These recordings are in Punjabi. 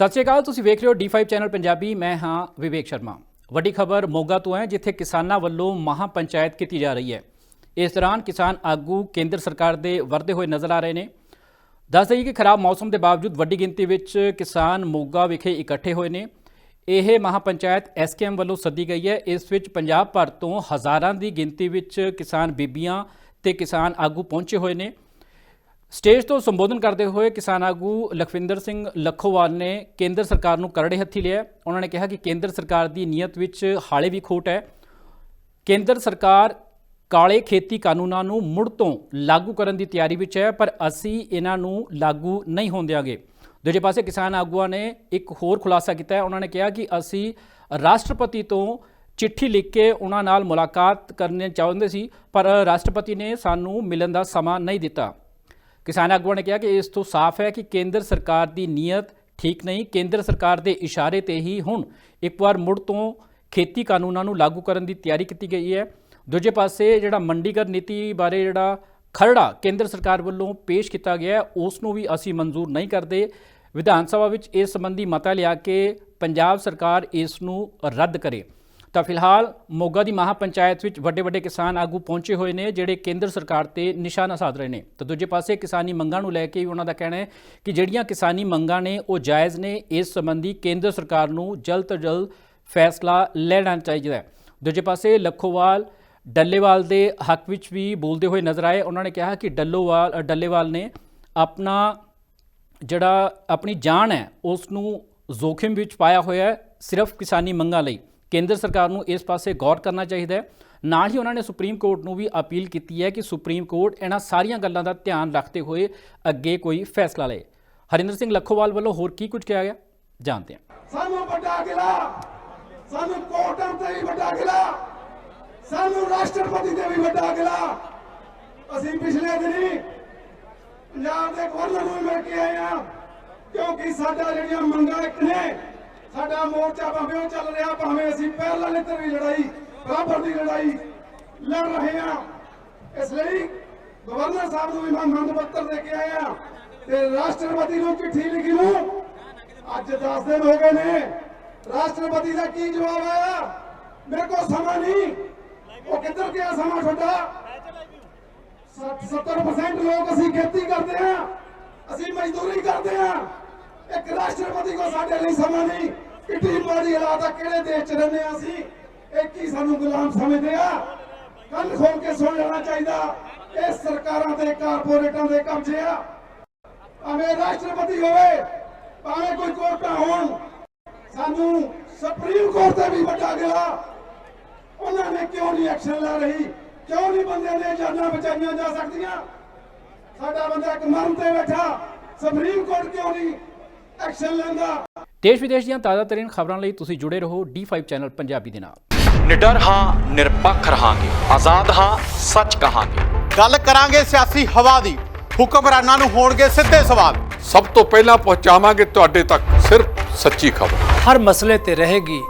ਸਤਿ ਸ਼੍ਰੀ ਅਕਾਲ, ਤੁਸੀਂ ਵੇਖ ਰਹੇ ਹੋ D5 ਚੈਨਲ ਪੰਜਾਬੀ, ਮੈਂ ਹਾਂ ਵਿਵੇਕ ਸ਼ਰਮਾ। ਵੱਡੀ ਖਬਰ ਮੋਗਾ ਤੋਂ ਹੈ, ਜਿੱਥੇ ਕਿਸਾਨਾਂ ਵੱਲੋਂ ਮਹਾ ਪੰਚਾਇਤ ਕੀਤੀ ਜਾ ਰਹੀ ਹੈ। ਇਸ ਦੌਰਾਨ ਕਿਸਾਨ ਆਗੂ ਕੇਂਦਰ ਸਰਕਾਰ ਦੇ ਵਰਦੇ ਹੋਏ ਨਜ਼ਰ ਆ ਰਹੇ ਨੇ। ਦੱਸ ਦਈਏ ਕਿ ਖਰਾਬ ਮੌਸਮ ਦੇ ਬਾਵਜੂਦ ਵੱਡੀ ਗਿਣਤੀ ਵਿੱਚ ਕਿਸਾਨ ਮੋਗਾ ਵਿਖੇ ਇਕੱਠੇ ਹੋਏ ਨੇ। ਇਹ ਮਹਾ ਪੰਚਾਇਤ ਐਸਕੇਐਮ ਵੱਲੋਂ ਸੱਦੀ ਗਈ ਹੈ। ਇਸ ਵਿੱਚ ਪੰਜਾਬ ਭਰ ਤੋਂ ਹਜ਼ਾਰਾਂ ਦੀ ਗਿਣਤੀ ਵਿੱਚ ਕਿਸਾਨ ਬੀਬੀਆਂ ਤੇ ਕਿਸਾਨ ਆਗੂ ਪਹੁੰਚੇ ਹੋਏ ਨੇ। ਸਟੇਜ ਤੋਂ ਸੰਬੋਧਨ ਕਰਦੇ ਹੋਏ ਕਿਸਾਨ ਆਗੂ ਲਖਵਿੰਦਰ ਸਿੰਘ ਲੱਖੋਵਾਲ ਨੇ ਕੇਂਦਰ ਸਰਕਾਰ ਨੂੰ ਕਰੜੇ ਹੱਥੀ ਲਿਆ ਉਹਨਾਂ ਨੇ ਕਿਹਾ ਕਿ ਕੇਂਦਰ ਸਰਕਾਰ ਦੀ ਨੀਅਤ ਵਿੱਚ ਹਾਲੇ ਵੀ ਖੋਟ ਹੈ। ਕੇਂਦਰ ਸਰਕਾਰ ਕਾਲੇ ਖੇਤੀ ਕਾਨੂੰਨਾਂ ਨੂੰ ਮੁੜ ਤੋਂ ਲਾਗੂ ਕਰਨ ਦੀ ਤਿਆਰੀ ਵਿੱਚ ਹੈ, ਪਰ ਅਸੀਂ ਇਹਨਾਂ ਨੂੰ ਲਾਗੂ ਨਹੀਂ ਹੋਣ ਦਿਆਂਗੇ। ਦੂਜੇ ਪਾਸੇ ਕਿਸਾਨ ਆਗੂਆਂ ਨੇ ਇੱਕ ਹੋਰ ਖੁਲਾਸਾ ਕੀਤਾ ਹੈ। ਉਹਨਾਂ ਨੇ ਕਿਹਾ ਕਿ ਅਸੀਂ ਰਾਸ਼ਟਰਪਤੀ ਤੋਂ ਚਿੱਠੀ ਲਿਖ ਕੇ ਉਹਨਾਂ ਨਾਲ ਮੁਲਾਕਾਤ ਕਰਨੀ ਚਾਹੁੰਦੇ ਸੀ, ਪਰ ਰਾਸ਼ਟਰਪਤੀ ਨੇ ਸਾਨੂੰ ਮਿਲਣ ਦਾ ਸਮਾਂ ਨਹੀਂ ਦਿੱਤਾ। ਕਿਸਾਨ ਆਗੂਆਂ ਨੇ ਕਿਹਾ ਕਿ ਇਸ ਤੋਂ ਸਾਫ਼ ਹੈ ਕਿ ਕੇਂਦਰ ਸਰਕਾਰ ਦੀ ਨੀਅਤ ਠੀਕ ਨਹੀਂ। ਕੇਂਦਰ ਸਰਕਾਰ ਦੇ ਇਸ਼ਾਰੇ ਤੇ ਹੀ ਹੁਣ ਇੱਕ ਵਾਰ ਮੁੜ ਤੋਂ ਖੇਤੀ ਕਾਨੂੰਨਾਂ ਨੂੰ ਲਾਗੂ ਕਰਨ ਦੀ ਤਿਆਰੀ ਕੀਤੀ ਗਈ ਹੈ। ਦੂਜੇ ਪਾਸੇ ਜਿਹੜਾ ਮੰਡੀਕਰਨ ਨੀਤੀ ਬਾਰੇ ਜਿਹੜਾ ਖਰੜਾ ਕੇਂਦਰ ਸਰਕਾਰ ਵੱਲੋਂ ਪੇਸ਼ ਕੀਤਾ ਗਿਆ ਉਸ ਨੂੰ ਵੀ ਅਸੀਂ ਮਨਜ਼ੂਰ ਨਹੀਂ ਕਰਦੇ। ਵਿਧਾਨ ਸਭਾ ਵਿੱਚ ਇਸ ਸੰਬੰਧੀ ਮਤਾ ਲਿਆ ਕੇ ਪੰਜਾਬ ਸਰਕਾਰ ਇਸ ਨੂੰ ਰੱਦ ਕਰੇ। ਤਾਂ ਫਿਲਹਾਲ ਮੋਗਾ ਦੀ ਮਹਾ ਪੰਚਾਇਤ ਵਿੱਚ ਵੱਡੇ ਵੱਡੇ ਕਿਸਾਨ ਆਗੂ ਪਹੁੰਚੇ ਹੋਏ ਨੇ, ਜਿਹੜੇ ਕੇਂਦਰ ਸਰਕਾਰ ਤੇ ਨਿਸ਼ਾਨਾ ਸਾਧ ਰਹੇ ਨੇ। ਤਾਂ ਦੂਜੇ ਪਾਸੇ ਕਿਸਾਨੀ ਮੰਗਾਂ ਨੂੰ ਲੈ ਕੇ ਵੀ ਉਹਨਾਂ ਦਾ ਕਹਿਣਾ ਹੈ ਕਿ ਜਿਹੜੀਆਂ ਕਿਸਾਨੀ ਮੰਗਾਂ ਨੇ, ਉਹ ਜਾਇਜ਼ ਨੇ। ਇਸ ਸੰਬੰਧੀ ਕੇਂਦਰ ਸਰਕਾਰ ਨੂੰ ਜਲਦ ਤੋਂ ਜਲਦ ਫੈਸਲਾ ਲੈਣਾ ਚਾਹੀਦਾ ਹੈ। ਦੂਜੇ ਪਾਸੇ ਲੱਖੋਵਾਲ, ਡੱਲੇਵਾਲ ਦੇ ਹੱਕ ਵਿੱਚ ਵੀ ਬੋਲਦੇ ਹੋਏ ਨਜ਼ਰ ਆਏ। ਉਹਨਾਂ ਨੇ ਕਿਹਾ ਕਿ ਡੱਲੋਵਾਲ, ਡੱਲੇਵਾਲ ਨੇ ਆਪਣਾ ਜਿਹੜਾ ਆਪਣੀ ਜਾਨ ਹੈ ਉਸ ਨੂੰ ਜ਼ੋਖਿਮ ਵਿੱਚ ਪਾਇਆ ਹੋਇਆ ਹੈ ਸਿਰਫ ਕਿਸਾਨੀ ਮੰਗਾਂ ਲਈ। ਕੇਂਦਰ ਸਰਕਾਰ ਨੂੰ ਇਸ ਪਾਸੇ ਗੌਰ ਕਰਨਾ ਚਾਹੀਦਾ ਹੈ। ਨਾਲ ਹੀ ਉਹਨਾਂ ਨੇ ਸੁਪਰੀਮ ਕੋਰਟ ਨੂੰ ਵੀ ਅਪੀਲ ਕੀਤੀ ਹੈ ਕਿ ਸੁਪਰੀਮ ਕੋਰਟ ਇਹਨਾਂ ਸਾਰੀਆਂ ਗੱਲਾਂ ਦਾ ਧਿਆਨ ਰੱਖਦੇ ਹੋਏ ਅੱਗੇ ਕੋਈ ਫੈਸਲਾ ਲਏ। ਹਰਿੰਦਰ ਸਿੰਘ ਲੱਖੋਵਾਲ ਵੱਲੋਂ ਹੋਰ ਕੀ ਕੁਝ ਕਿਹਾ ਗਿਆ? ਜਾਣਦੇ ਹਾਂ। ਸਾਨੂੰ ਵੱਡਾ ਕਿਲਾ ਸਾਨੂੰ ਕੋਟਾਂ ਤੇ ਵੀ ਵੱਡਾ ਕਿਲਾ ਸਾਨੂੰ ਰਾਸ਼ਟਰਪਤੀ ਤੇ ਵੀ ਵੱਡਾ ਕਿਲਾ ਅਸੀਂ ਪਿਛਲੇ ਦਿਨੀ ਪੰਜਾਬ ਦੇ ਗਵਰਨਰ ਨੂੰ ਮਿਲ ਕੇ ਆਏ ਆ ਕਿਉਂਕਿ ਸਾਡਾ ਜਿਹੜੀਆਂ ਮੰਗਾਂ ਇੱਕ ਨੇ ਸਾਡਾ ਮੋਰਚਾ ਭਾਵੇਂ ਚੱਲ ਰਿਹਾ, ਭਾਵੇਂ ਅਸੀਂ ਪਹਿਲਾਂ ਲਿੱਤਰ ਵੀ ਲੜਾਈ, ਬਰਾਬਰ ਦੀ ਲੜਾਈ ਲੜ ਰਹੇ ਆ ਇਸ ਲਈ ਗਵਰਨਰ ਸਾਹਿਬ ਨੂੰ ਵੀ ਮੈਂ ਮੰਗ ਪੱਤਰ ਦੇ ਕੇ ਆਇਆ ਤੇ ਰਾਸ਼ਟਰਪਤੀ ਨੂੰ ਚਿੱਠੀ ਲਿਖੀ ਨੂੰ ਅੱਜ 10 ਦਿਨ ਹੋ ਗਏ ਨੇ। ਰਾਸ਼ਟਰਪਤੀ ਦਾ ਕੀ ਜਵਾਬ ਆਇਆ? ਮੇਰੇ ਕੋਲ ਸਮਾਂ ਨਹੀਂ। ਉਹ ਕਿੱਧਰ ਗਿਆ ਸਮਾਂ ਤੁਹਾਡਾ? 70% ਲੋਕ ਅਸੀਂ ਖੇਤੀ ਕਰਦੇ ਆ ਅਸੀਂ ਮਜ਼ਦੂਰੀ ਕਰਦੇ ਆ ਇੱਕ ਰਾਸ਼ਟਰਪਤੀ ਕੋ ਸਾਡੇ ਲਈ ਸਮਾਂ ਨਹੀਂ ਕਿੱਡੀ ਮਾੜੀ ਹਾਲਾਤ ਆ, ਕਿਹੜੇ ਦੇਸ਼ ਚ ਰਹਿੰਦੇ ਆ ਅਸੀਂ? ਇੱਕ ਹੀ ਸਾਨੂੰ ਗੁਲਾਮ ਸਮਝਦੇ ਆ? ਕੰਨ ਖੋਲ ਕੇ ਸੁਣ ਲੈਣਾ ਚਾਹੀਦਾ, ਇਹ ਸਰਕਾਰਾਂ ਤੇ, ਕਾਰਪੋਰੇਟਾਂ ਦੇ ਕਬਜ਼ੇ ਆ। ਭਾਵੇਂ ਰਾਸ਼ਟਰਪਤੀ ਹੋਵੇ, ਭਾਵੇਂ ਕੋਈ ਕੋਰਟਾਂ ਹੋਣ, ਸਾਨੂੰ ਸੁਪਰੀਮ ਕੋਰਟ ਤੇ ਵੀ ਵੱਡਾ ਗਿਆ ਉਹਨਾਂ ਨੇ ਕਿਉਂ ਨਹੀਂ ਐਕਸ਼ਨ ਲੈ ਰਹੀ? ਕਿਉਂ ਨਹੀਂ ਬੰਦਿਆਂ ਨੇ ਜਾਨਾਂ ਬਚਾਈਆਂ ਜਾ ਸਕਦੀਆਂ? ਸਾਡਾ ਬੰਦਾ ਇੱਕ ਮਰਨ ਤੇ ਬੈਠਾ, ਸੁਪਰੀਮ ਕੋਰਟ ਕਿਉਂ ਨਹੀਂ ਐਕਸ਼ਨ ਲੈਂਦਾ ਦੇਸ਼ ਵਿਦੇਸ਼ ਦੀਆਂ ਤਾਜ਼ਾ ਤਰੀਨ ਖਬਰਾਂ ਲਈ ਤੁਸੀਂ ਜੁੜੇ ਰਹੋ D5 ਚੈਨਲ ਪੰਜਾਬੀ ਦੇ ਨਾਲ। ਨਿਡਰ ਹਾਂ ਨਿਰਪੱਖ ਰਹਾਂਗੇ। ਆਜ਼ਾਦ ਹਾਂ ਸੱਚ ਕਹਾਂਗੇ। ਗੱਲ ਕਰਾਂਗੇ ਸਿਆਸੀ ਹਵਾ ਦੀ। ਹੁਕਮਰਾਨਾਂ ਨੂੰ ਹੋਣਗੇ ਸਿੱਧੇ ਸਵਾਲ। ਸਭ ਤੋਂ ਪਹਿਲਾਂ ਪਹੁੰਚਾਵਾਂਗੇ ਤੁਹਾਡੇ ਤੱਕ ਸਿਰਫ ਸੱਚੀ ਖਬਰ। ਹਰ ਮਸਲੇ ਤੇ ਰਹੇਗੀ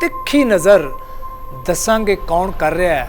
ਤਿੱਖੀ ਨਜ਼ਰ। ਦੱਸਾਂਗੇ ਕੌਣ ਕਰ ਰਿਹਾ ਹੈ।